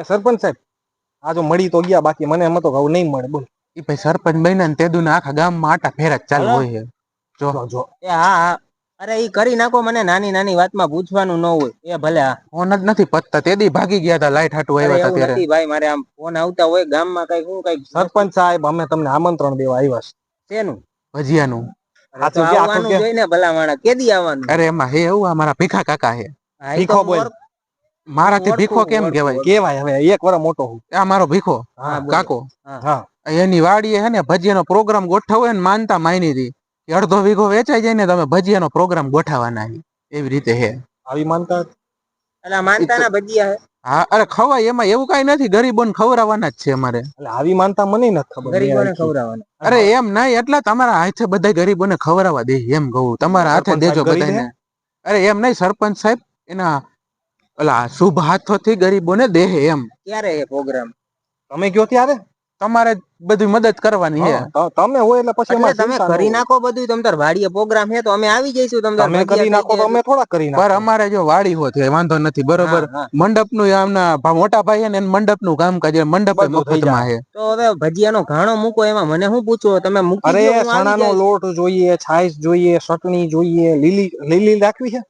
એ સરપંચ સાહેબ આ જો મળી તો ગયા બાકી મને એમાં તો ઘઉં નહીં મળે બોલ. એ ભાઈ સરપંચ બન્યા ને તેદુ આખા ગામમાં આટા ફેરા ચાલુ હોય છે. જો. જો એ હા હા. અરે એ કરી નાખો મને નાની નાની વાતમાં પૂછવાનું ન હોય. એ ભલે ફોન જ નથી પતતા તેદી ભાગી ગયા હતા લાઈટ હાટુ આવ્યા હતા ત્યારે. ભાઈ મારે આમ ફોન આવતા હોય ગામમાં કઈ હું કઈ સરપંચ સાહેબ અમે તમને આમંત્રણ દેવા આવ્યા છે. તેનું ભજીયાનું. આવવાનું જોઈને ભલા માણસ કેદી આવવાનું? અરે એમાં હે એવું આ મારા ભીખા કાકા હે. ભીખો બોલ. મારાથી ભીખો કેમ કેવાય કેવાય હવે એક વાર મોટો હું. આ મારો ભીખો? કાકો. એની વાડીએ હે ને ભજીયાનો પ્રોગ્રામ ગોઠવ્યો ને માનતા માની હતી. કે અડધો વીઘો વેચાઈ જાય ને તમે ભજીયાનો પ્રોગ્રામ ગોઠવવાના એવી રીતે હે. આવી માનતા? એટલે માનતાના ભજીયા હે. હા અરે ખવાય એમાં એવું કઈ નથી. ગરીબોને ખવડાવવાના જ છે અમારે. આવી માનતા મને નથી ખબર. ગરીબોને ખવડાવવાના. અરે એમ નહીં એટલે તમારા હાથે બધા ગરીબોને ખવડાવવા દે એમ કહું. તમારા હાથે દેજો બધાને અરે એમ નહીં સરપંચ સાહેબ એના ઓલા શુભ હાથોથી ગરીબોને દેહે એમ. ક્યારે એ પ્રોગ્રામ તમે કયો ત્યારે? તમારે બધી મદદ કરવાની છે તમે હોય એટલે પછી એટલે તમે કરી નાખો બધું તમ તાર વાડીએ પ્રોગ્રામ છે તો અમે આવી જઈશું તમ તમે કરી નાખો તો અમે થોડા કરી પર અમારે જો વાડી હોત એ વાંધો નથી બરોબર. મંડપનું આમના મોટા ભાઈ છે ને મંડપ મંડપનું કામ કાજ મંડપ મફતમાં છે તો હવે ભજીયાનો ઘાણો મૂકો એમાં મને શું પૂછો તમે મૂકી અરે ચણાનો લોટ જોઈએ છાશ જોઈએ ચટણી જોઈએ લીલી લીલી રાખવી છે?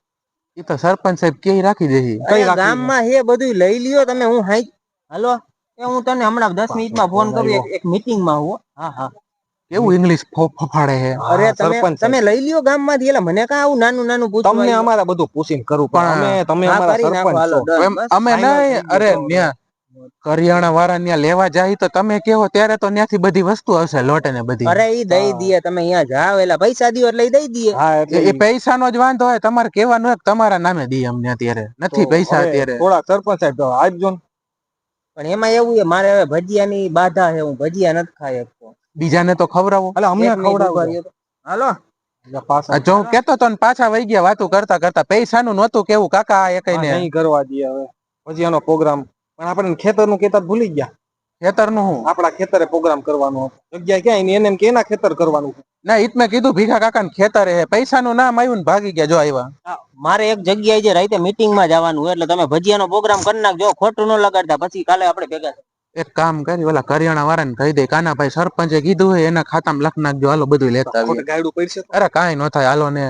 એ તો સરપંચ સાહેબ કે રાખી દેહી કઈ ગામમાં હે બધું લઈ લ્યો તમે હું હાઈ હાલો એ હું તને હમણાં દસ મિનિટમાં ફોન કરું એક મિટિંગમાં હું હા. હા કેવું ઇંગ્લિશ ફફાડે છે? અરે તમે સરપંચ તમે લઈ લ્યો ગામમાંથી એટલે મને કા આવું નાનું નાનું પૂછવા તમને અમારા બધું પૂછીને કરું પણ અમે તમે અમારા સરપંચ અમે નહીં અરે ન્યા કરિયાણા વાળા ત્યાં લેવા જાય તો તમે કેવો? ત્યારે તો ત્યાંથી બધી વસ્તુ આવશે લોટ ને બધી. અરે ઈ દઈ દઈએ તમે અહીંયા જાવ એટલે પૈસા દિયો એટલે દઈ દઈએ. હા એટલે એ પૈસાનો જ વાંધો હોય તમારે કેવાનું હોય તમારા નામે દઈએ અમને અત્યારે. નથી પૈસા અત્યારે. થોડા સરપંચ સાહેબ તો આપજો પણ એમાં એવું છે મારે હવે ભજીયાની બાધા છે હું ભજીયા નથી ખાઈ શકતો. બીજાને તો ખવડાવો. એટલે અમને ખવડાવો. હાલો. જો હું કેતો તો પાછા વહી ગયા વાતું કરતા કરતા પૈસાનું નહોતું કેવું કાકા એ કઈ નહીં કરવા દઈએ હવે. એનો પ્રોગ્રામ પણ આપણે ખેતરનું કહેતા જ ભૂલી ગયા. ખેતરનું હું? આપણા ખેતરે પ્રોગ્રામ કરવાનો હતો. જગ્યા ક્યાં એની એને એમ કે એના ખેતર કરવાનું ના ઈત મેં કીધું ભીખા કાકા ને ખેતરે હે. પૈસાનું નામ આવ્યું ને ભાગી ગયા જો આવ્યા મારે એક જગ્યાએ જે રાતે મીટિંગમાં જવાનું હોય એટલે તમે ભજીયાનો પ્રોગ્રામ કરી નાખજો. ખોટું ન લગાડતા પછી કાલે આપણે ભેગા એક કામ કરી ઓલા કરિયાણા વાળાને કહી દે કાનાભાઈ સરપંચે કીધું હોય એના ખાતામાં લખ નાખજો. હાલો બધું લેતા આવીએ. ગાયડું પડશે અરે કાંઈ ન થાય હાલો ને.